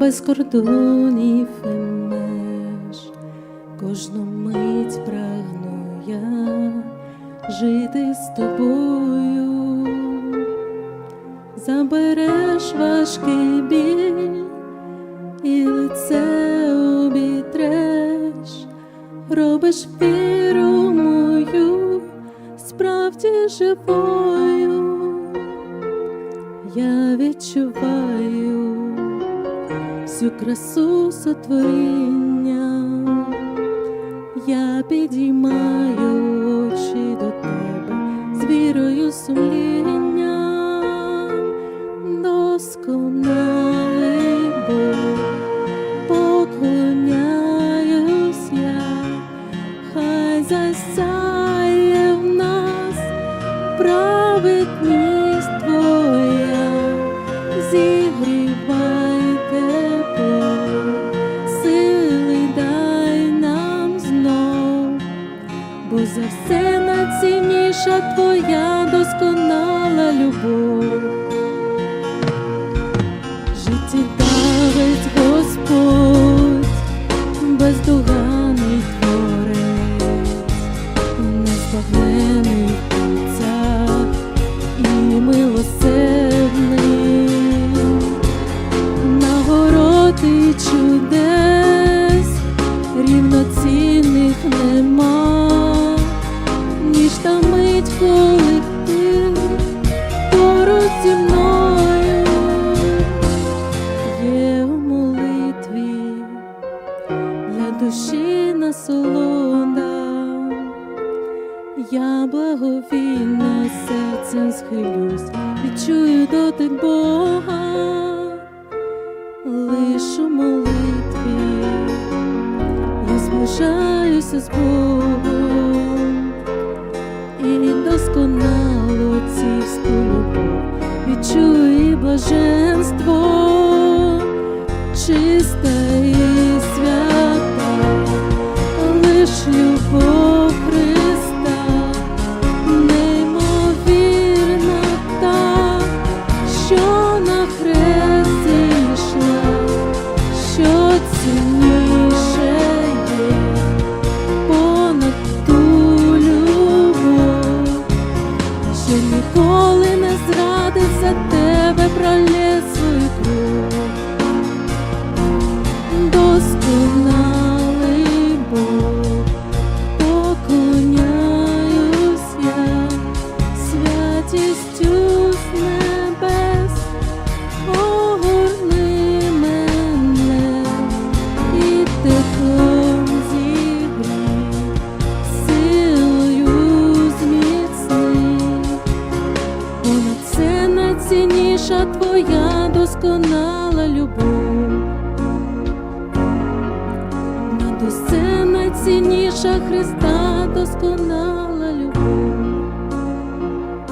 без кордонів і меж, кожну мить прагну я жити з тобою, забереш важкий біль і лице обітреш, робиш віру мою справді живою. Я відчуваю всю красу сотворіння, я підіймаю очі до тебе з вірою сумління, досконалий Бог, поклоняюсь я, хай засяє бо за все найцінніша Твоя досконала любов. Життєдавець Господь, бездоганний творець, незбагнений Отця і милосердний, нагороди чудес, рівноцінних насолода, я благовійно серцем схилюсь, відчую дотик Бога, лиш у молитві я зближаюся з Богом. І досконало цівську любов відчую і блаженство, чиста лиш найцінніша твоя досконала любов. Над усе найцінніша Христа досконала